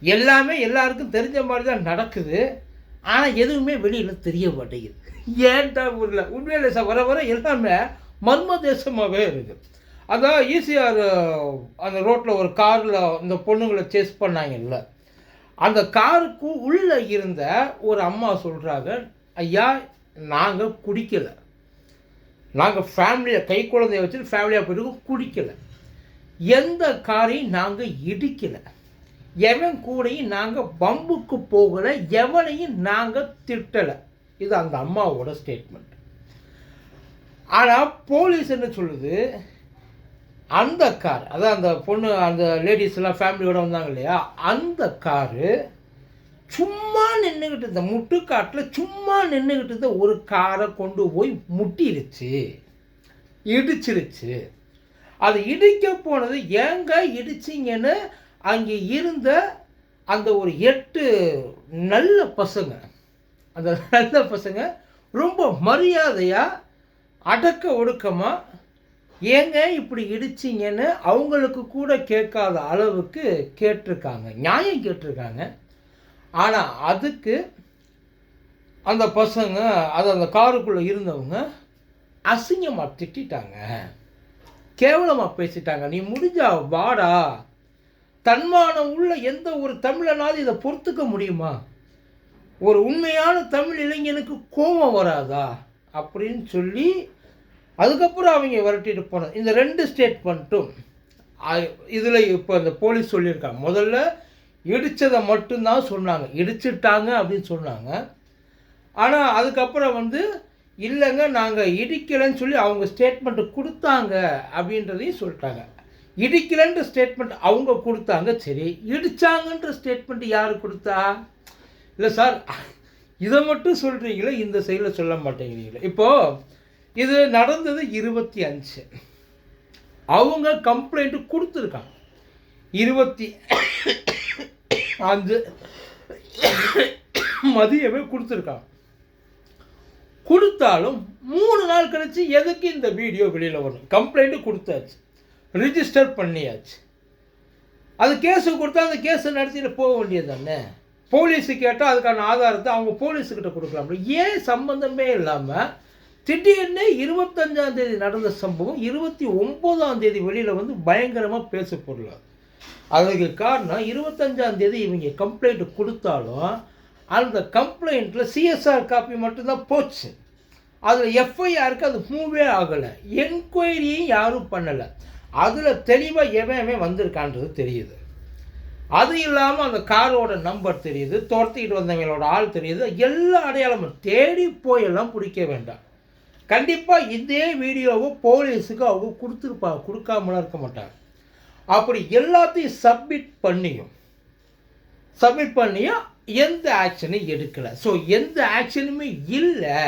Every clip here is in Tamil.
எல்லாமே எல்லாருக்கும் தெரிஞ்ச மாதிரி தான் நடக்குது. ஆனால் எதுவுமே வெளியில் தெரிய மாட்டேங்குது. ஏன்டா ஊரில்? உண்மையில சார் வர வர எல்லாமே மர்ம தேசமாகவே இருக்குது. அதான் ஈசிஆர் அந்த ரோட்டில் ஒரு காரில் இந்த பொண்ணுங்களை சேஸ் பண்ணாங்கல்ல. அந்த காருக்கு உள்ளே இருந்த ஒரு அம்மா சொல்கிறாங்க ஐயா நாங்கள் குடிக்கலை. நாங்கள் ஃபேமிலியை கை குழந்தைய வச்சு ஃபேமிலியாக போயிருக்கோம் குடிக்கலை. எந்த காரையும் நாங்கள் இடிக்கலை. எவன் கூடையும் நாங்கள் பம்புக்கு போகலை எவனையும் நாங்கள் திட்டலை இது அந்த அம்மாவோட ஸ்டேட்மெண்ட் ஆனால் போலீஸ் என்ன சொல்லுது? அந்த கார் அதான் அந்த பொண்ணு அந்த லேடிஸ்லாம் எல்லாம் வந்தாங்க இல்லையா? அந்த காரு சும்மா நின்றுக்கிட்டு இருந்த முட்டுக்காட்டில் சும்மா நின்றுக்கிட்டு இருந்த ஒரு காரை கொண்டு போய் முட்டிருச்சு இடிச்சிருச்சு. அது இடிக்க போனது ஏங்க இடிச்சிங்கன்னு அங்கே இருந்த அந்த ஒரு எட்டு நல்ல பசங்க அந்த நல்ல பசங்க ரொம்ப மரியாதையாக அடக்க ஒடுக்கமாக ஏங்க இப்படி இடிச்சிங்கன்னு அவங்களுக்கு கூட கேட்காத அளவுக்கு கேட்டிருக்காங்க நியாயம் கேட்டிருக்காங்க. ஆனால் அதுக்கு அந்த பசங்க அது அந்த காருக்குள்ளே இருந்தவங்க அசிங்கமாக திட்டிட்டாங்க. கேவலமாக பேசிட்டாங்க. நீ முடிஞ்சா வாடா தன்மானம் உள்ள எந்த ஒரு தமிழனாலும் இதை பொறுத்துக்க முடியுமா? ஒரு உண்மையான தமிழ் இளைஞனுக்கு கோபம் வராதா? அப்படின்னு சொல்லி அதுக்கப்புறம் அவங்க விரட்டிட்டு போனது. இந்த ரெண்டு ஸ்டேட்மெண்ட்டும் இதில் இப்போ இந்த போலீஸ் சொல்லியிருக்காங்க. முதல்ல இடித்ததை மட்டும்தான் சொன்னாங்க. இடிச்சிட்டாங்க அப்படின்னு சொன்னாங்க. ஆனால் அதுக்கப்புறம் வந்து இல்லைங்க நாங்கள் இடிக்கலைன்னு சொல்லி அவங்க ஸ்டேட்மெண்ட்டு கொடுத்தாங்க அப்படின்றதையும் சொல்லிட்டாங்க. இடிக்கலைன்ற ஸ்டேட்மெண்ட் அவங்க கொடுத்தாங்க. சரி இடித்தாங்கன்ற ஸ்டேட்மெண்ட் யார் கொடுத்தா? இல்லை சார் இதை மட்டும் சொல்கிறீங்களே இந்த சைடில் சொல்ல மாட்டேங்கிறீங்களே? இப்போது இது நடந்தது இருபத்தி அஞ்சு. அவங்க கம்ப்ளைண்ட்டு கொடுத்துருக்காங்க. இருபத்தி அஞ்சு மதியமே கொடுத்துருக்காங்க. கொடுத்தாலும் மூணு நாள் கழிச்சு எதுக்கு இந்த வீடியோ வெளியில் வரும்? கம்ப்ளைண்ட்டு கொடுத்தாச்சு. ரிஜிஸ்டர் பண்ணியாச்சு. அது கேஸு கொடுத்தா அந்த கேஸை நடத்திட்டு போக வேண்டியது தானே போலீஸு கேட்டால் அதுக்கான ஆதாரத்தை அவங்க போலீஸுக்கிட்ட கொடுக்கலாம் ஏன் சம்மந்தமே இல்லாமல் திடீர்னு இருபத்தஞ்சாம் தேதி நடந்த சம்பவம் இருபத்தி ஒம்போதாம் தேதி வெளியில் வந்து பயங்கரமாக பேச பொருள் அதுக்கு காரணம் இருபத்தஞ்சாம் தேதி இவங்க கம்ப்ளைண்ட் கொடுத்தாலும் அந்த கம்ப்ளைண்ட்டில் சிஎஸ்ஆர் காப்பி மட்டும்தான் போச்சு. அதில் எஃப்ஐஆருக்கு அது மூவே ஆகலை. என்கொயரியும் யாரும் பண்ணலை. அதில் தெளிவாக எவன் வந்திருக்கான்றது தெரியுது. அது இல்லாமல் அந்த காரோட நம்பர் தெரியுது துரத்திக்கிட்டு வந்தவங்களோட ஆள் தெரியுது எல்லா அடையாளமும் தேடி போயெல்லாம் பிடிக்க வேண்டாம். கண்டிப்பாக இதே வீடியோவை போலீஸுக்கு அவங்க கொடுத்துருப்பாங்க கொடுக்காமலாம் இருக்க மாட்டாங்க. அப்படி எல்லாத்தையும் சப்மிட் பண்ணியும் சப்மிட் பண்ணியும் எந்த ஆக்ஷனும் எடுக்கலை. ஸோ எந்த ஆக்ஷனுமே இல்லை.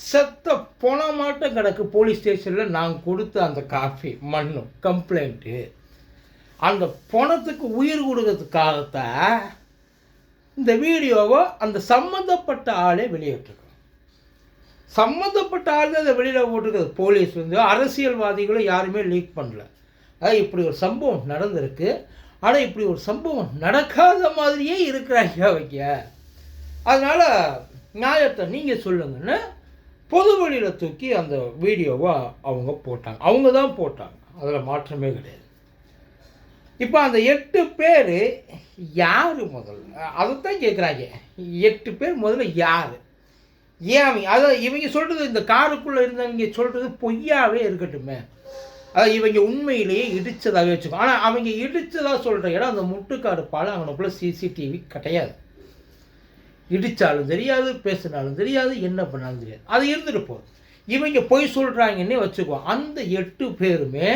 செத்த பொணமாட்டம் கிடக்கு போலீஸ் ஸ்டேஷனில் நான் கொடுத்த அந்த காஃபி மண்ணும் கம்ப்ளைண்ட்டு அந்த பணத்துக்கு உயிர் கொடுக்கறதுக்காகத்தான் இந்த வீடியோவை அந்த சம்மந்தப்பட்ட ஆளே வெளியிட்டிருக்கோம் சம்மந்தப்பட்ட ஆள் தான் அதை வெளியில் போட்டிருக்கிறது போலீஸ் வந்து அரசியல்வாதிகளும் யாருமே லீக் பண்ணல. அதாவது இப்படி ஒரு சம்பவம் நடந்திருக்கு. ஆனால் இப்படி ஒரு சம்பவம் நடக்காத மாதிரியே இருக்கிறாங்க அவங்க அதனால் நியாயத்தை நீங்கள் சொல்லுங்கன்னு பொது வழியில் தூக்கி அந்த வீடியோவை அவங்க போட்டாங்க. அவங்க தான் போட்டாங்க. அதில் மாற்றமே கிடையாது. இப்போ அந்த எட்டு பேர் யார் முதல்ல? அதைத்தான் கேட்குறாங்க எட்டு பேர் முதல்ல யார்? ஏன் அவங்க அதை இவங்க சொல்கிறது இந்த காருக்குள்ளே இருந்தவங்க சொல்கிறது பொய்யாவே இருக்கட்டுமே. அதாவது இவங்க உண்மையிலேயே இடித்ததாகவே வச்சுக்கோ. ஆனால் அவங்க இடித்ததாக சொல்கிற இடம் அந்த முட்டுக்காடு பாலம் அவனுக்குள்ளே சிசிடிவி கிடையாது. இடித்தாலும் தெரியாது பேசினாலும் தெரியாது என்ன பண்ணாலும் தெரியாது. அது இருந்துட்டு போகுது. இவங்க பொய் சொல்கிறாங்கன்னே வச்சுக்குவோம் அந்த எட்டு பேருமே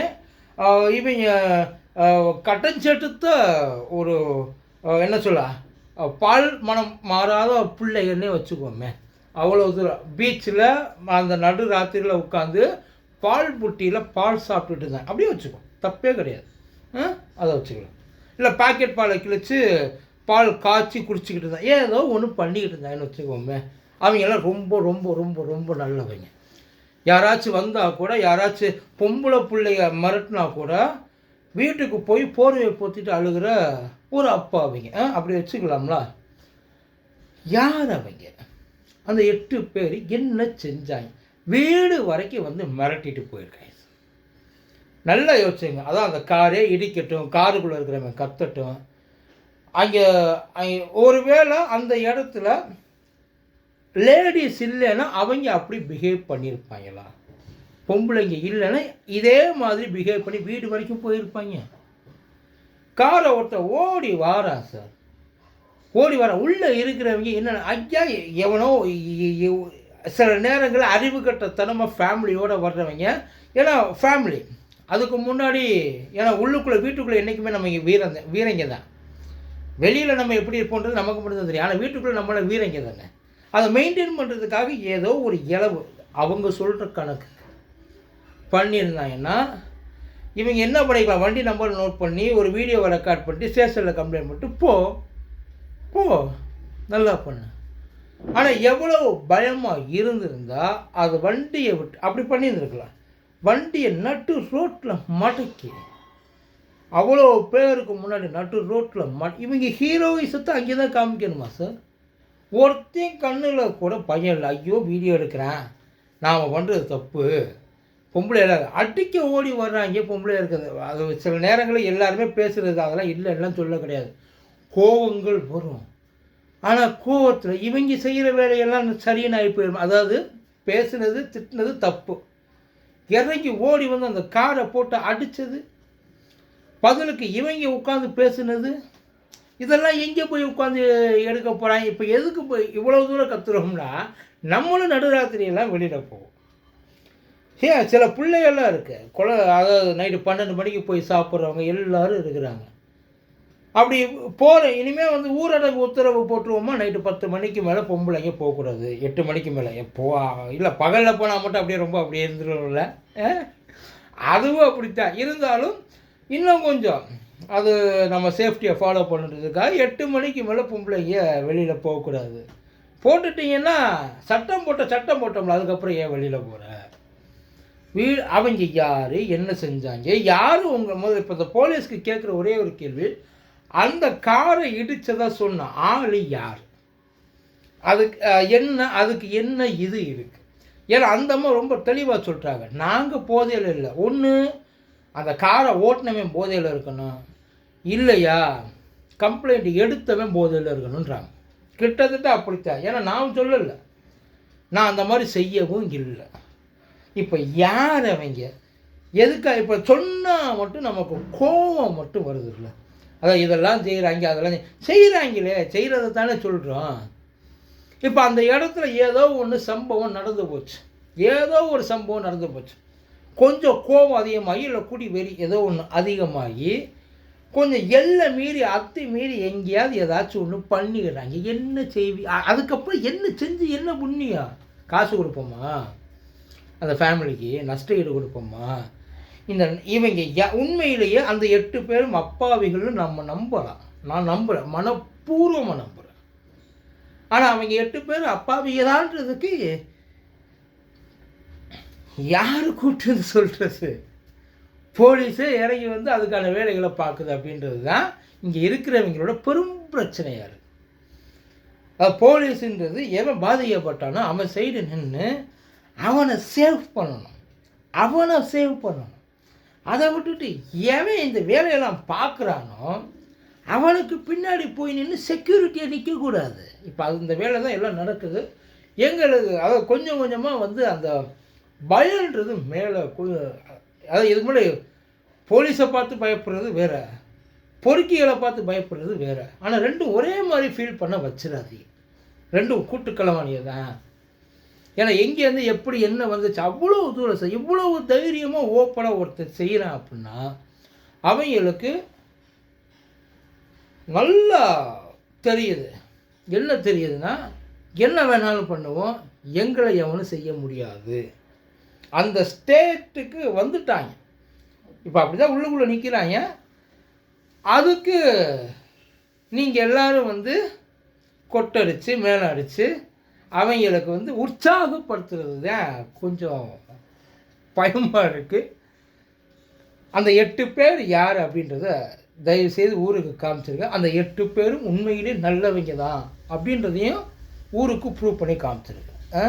இவங்க ஆஹ், கட்டஞ்செடுத்த ஒரு என்ன சொல்ல பால் மனம் மாறாத பிள்ளைகள்னே வச்சுக்குவோமே அவ்வளோ தூரம். பீச்சில் அந்த நடு ராத்திரியில் உட்காந்து பால் புட்டியில் பால் சாப்பிட்டுட்டு இருந்தேன் அப்படியே வச்சுக்கோ. தப்பே கிடையாது. ஆ? அதை வச்சுக்கலாம் இல்லை பாக்கெட் பாலை கிழிச்சு பால் காய்ச்சி குடிச்சிக்கிட்டு இருந்தான் ஏதோ ஒன்று பண்ணிக்கிட்டு இருந்தாங்கன்னு வச்சுக்கோமே. அவங்கெல்லாம் ரொம்ப ரொம்ப ரொம்ப ரொம்ப நல்லவங்க. யாராச்சும் வந்தால் கூட யாராச்சும் பொம்பளை பிள்ளைய மிரட்டினா கூட வீட்டுக்கு போய் போர்வையை போத்திட்டு அழுகிற ஒரு அப்பா அவங்க. ஆ, அப்படி வச்சுக்கலாம்ல? யார் அவங்க? அந்த எட்டு பேர் என்ன செஞ்சாங்க? வீடு வரைக்கும் வந்து மிரட்டிட்டு போயிருக்காங்க. நல்லா யோசிச்சுங்க. அதான் அந்த காரே இடிக்கட்டும் காருக்குள்ளே இருக்கிறவங்க கத்தட்டும். அங்கே ஒருவேளை அந்த இடத்துல லேடிஸ் இல்லைன்னா அவங்க அப்படி பிஹேவ் பண்ணியிருப்பாங்களா பொம்பளைங்க இல்லைன்னா இதே மாதிரி பிஹேவ் பண்ணி வீடு வரைக்கும் போயிருப்பாங்க. காரை ஒருத்தர் ஓடி வாரா சார். ஓடி வர. உள்ளே இருக்கிறவங்க என்னென்ன ஐயா எவனோ சில நேரங்களில் அறிவு கட்டத்தனமாக ஃபேமிலியோடு வர்றவங்க ஏன்னா ஃபேமிலி அதுக்கு முன்னாடி ஏன்னா உள்ளுக்குள்ளே வீட்டுக்குள்ளே என்றைக்குமே நம்ம இங்கே வீரங்க வீரங்க தான். வெளியில் நம்ம எப்படி இருப்போன்றது நமக்கு மட்டும்தான் தெரியும். ஆனால் வீட்டுக்குள்ளே நம்மள வீரங்க தானே. அதை மெயின்டைன் பண்ணுறதுக்காக ஏதோ ஒரு இளவு. அவங்க சொல்கிற கணக்கு. பண்ணியிருந்தாங்கன்னா இவங்க என்ன பண்ணிக்கலாம் வண்டி நம்பர் நோட் பண்ணி ஒரு வீடியோவை ரெக்கார்ட் பண்ணிட்டு ஸ்டேஷனில் கம்ப்ளைண்ட் பண்ணிட்டு போ. போ. நல்லா பண்ணு. ஆனால் எவ்வளோ பயமாக இருந்திருந்தால் அது வண்டியை விட்டு அப்படி பண்ணியிருந்துருக்கலாம். வண்டியை நட்டு ரோட்டில் மடக்கி. அவ்வளோ பேருக்கு முன்னாடி நட்டு ரோட்டில் ம இவங்க ஹீரோயிசத்தை அங்கே தான் காமிக்கணுமா சார் ஒருத்தையும் கண்ணில் கூட பையன் இல்லை. ஐயோ வீடியோ எடுக்கிறேன். நாம் பண்ணுறது தப்பு. பொம்பளை அடிக்க ஓடி வர்றாங்க பொம்பளை இருக்குது அது சில நேரங்களில் எல்லாருமே பேசுகிறது அதெல்லாம் இல்லை எல்லாம் சொல்ல கிடையாது. கோவங்கள் வரும். ஆனால் கோவத்தில் இவங்க செய்கிற வேலையெல்லாம் சரின்னு ஆகி போயிடும் அதாவது பேசுனது திட்டினது தப்பு. இறங்கி ஓடி வந்து அந்த காரை போட்டு அடித்தது பதிலுக்கு இவங்க உட்காந்து பேசுனது? இதெல்லாம் எங்கே போய் உட்காந்து எடுக்க போகிறாங்க இப்போ எதுக்கு போய் இவ்வளோ தூரம் கத்துறோம்னா நம்மளும் நடுராத்திரியெல்லாம் வெளியில் போவோம். ஏன்? சில பிள்ளைகள்லாம் இருக்குது குல அதாவது நைட்டு பன்னெண்டு மணிக்கு போய் சாப்பிட்றவங்க எல்லோரும் இருக்கிறாங்க. அப்படி போகிற இனிமேல் வந்து ஊரடங்கு உத்தரவு போட்டுருவோமா? நைட்டு பத்து மணிக்கு மேலே பொம்பளைங்க போகக்கூடாது. எட்டு மணிக்கு மேலே. எப்போ இல்லை பகலில் போனால் மட்டும் அப்படியே ரொம்ப அப்படியே இருந்துரும்ல. அதுவும் அப்படித்தான். இருந்தாலும் இன்னும் கொஞ்சம். அது நம்ம சேஃப்டியை ஃபாலோ பண்ணுறதுக்காக எட்டு மணிக்கு மேலே பொம்பளைங்க வெளியில் போகக்கூடாது. போட்டுட்டிங்கன்னா சட்டம் போட்ட சட்டம் போட்டோம்ல அதுக்கப்புறம் ஏன் வெளியில் போகிற வீ அவங்க யார் என்ன செஞ்சாங்க? யார் உங்கள் முதல் இப்போ இந்த போலீஸ்க்கு கேட்குற ஒரே ஒரு கேள்வி அந்த காரை இடித்ததாக சொன்ன ஆள் யார்? அதுக்கு என்ன அதுக்கு என்ன இது இருக்குது ஏன்னா அந்த அம்மா ரொம்ப தெளிவாக சொல்கிறாங்க நாங்கள் போதையில் இல்லை. ஒன்று அந்த காரை ஓட்டினவன் போதையில் இருக்கணும். இல்லையா? கம்ப்ளைண்ட் எடுத்தவன் போதையில் இருக்கணுன்றாங்க கிட்டத்தட்ட அப்படித்தான். ஏன்னா நான் சொல்லலை. நான் அந்த மாதிரி செய்யவும் இல்லை. இப்போ யார் அவங்க? எதுக்காக இப்போ சொன்னால் மட்டும் நமக்கு கோபம் மட்டும் வருது இல்லை அதான் இதெல்லாம் செய்கிறாங்க அதெல்லாம் செய்கிறாங்களே செய்கிறத தானே சொல்கிறோம் இப்போ அந்த இடத்துல ஏதோ ஒன்று சம்பவம் நடந்து போச்சு. ஏதோ ஒரு சம்பவம் நடந்து போச்சு. கொஞ்சம் கோபம் அதிகமாகி இல்லை குடி வெறி ஏதோ ஒன்று அதிகமாகி கொஞ்சம் எல்லை மீறி அத்தை மீறி எங்கேயாவது ஏதாச்சும் ஒன்று பண்ணிக்கிறாங்க என்ன செய்வி அதுக்கப்புறம் என்ன செஞ்சு என்ன புண்ணியம்? காசு கொடுப்போமா? அந்த ஃபேமிலிக்கு நஷ்ட ஈடு கொடுப்போமா? இந்த இவங்க உண்மையிலேயே அந்த எட்டு பேரும் அப்பாவிகளும் நம்ம நம்பலாம். நான் நம்புகிறேன் மனப்பூர்வமாக நம்புகிறேன் ஆனால் அவங்க எட்டு பேரும் அப்பாவிகளான்றதுக்கு யார் கூப்பிட்டு சொல்கிறது போலீஸே இறங்கி வந்து அதுக்கான வேலைகளை பார்க்குது அப்படின்றது தான் இங்கே இருக்கிறவங்களோட பெரும் பிரச்சனையாக இருக்குது அது போலீஸுன்றது எவன் பாதிக்கப்பட்டானோ அவன் சைடு நின்று அவனை சேவ் பண்ணணும். அவனை சேவ் பண்ணணும். அதை விட்டுட்டு எவன் இந்த வேலையெல்லாம் பார்க்குறானோ அவனுக்கு பின்னாடி போய் நின்று செக்யூரிட்டியை நிற்கக்கூடாது இப்போ அது இந்த வேலை தான் எல்லாம் நடக்குது. எங்களுக்கு அதை கொஞ்சம் கொஞ்சமாக வந்து அந்த பயன்றது மேலே அதாவது இதுக்கு முன்னாடி போலீஸை பார்த்து பயப்படுறது வேற பொறுக்கிகளை பார்த்து பயப்படுறது வேற. ஆனால் ரெண்டும் ஒரே மாதிரி ஃபீல் பண்ண வச்சிடாதீங்க. ரெண்டும் கூட்டுக்கலவாணியை தான் ஏன்னா எங்கேருந்து எப்படி என்ன வந்துச்சு அவ்வளோ தூரம் செய் இவ்வளவு தைரியமாக ஓப்பனாக ஒருத்தர் செய்கிறான் அப்படின்னா அவங்களுக்கு நல்லா தெரியுது. என்ன தெரியுதுன்னா என்ன வேணாலும் பண்ணுவோம் எங்களை எவனும் செய்ய முடியாது. அந்த ஸ்டேட்டுக்கு வந்துட்டாங்க. இப்போ அப்படி தான் உள்ளுக்குள்ளே நிற்கிறாங்க அதுக்கு நீங்கள் எல்லாரும் வந்து கொட்டடிச்சு மேலே அடித்து அவங்களுக்கு வந்து உற்சாகப்படுத்துறது தான் கொஞ்சம் பயமாக இருக்குது அந்த எட்டு பேர் யார் அப்படின்றத தயவுசெய்து ஊருக்கு காமிச்சிருக்க அந்த எட்டு பேரும் உண்மையிலே நல்லவங்க தான் அப்படின்றதையும் ஊருக்கு ப்ரூவ் பண்ணி காமிச்சிருக்கேன் ஆ?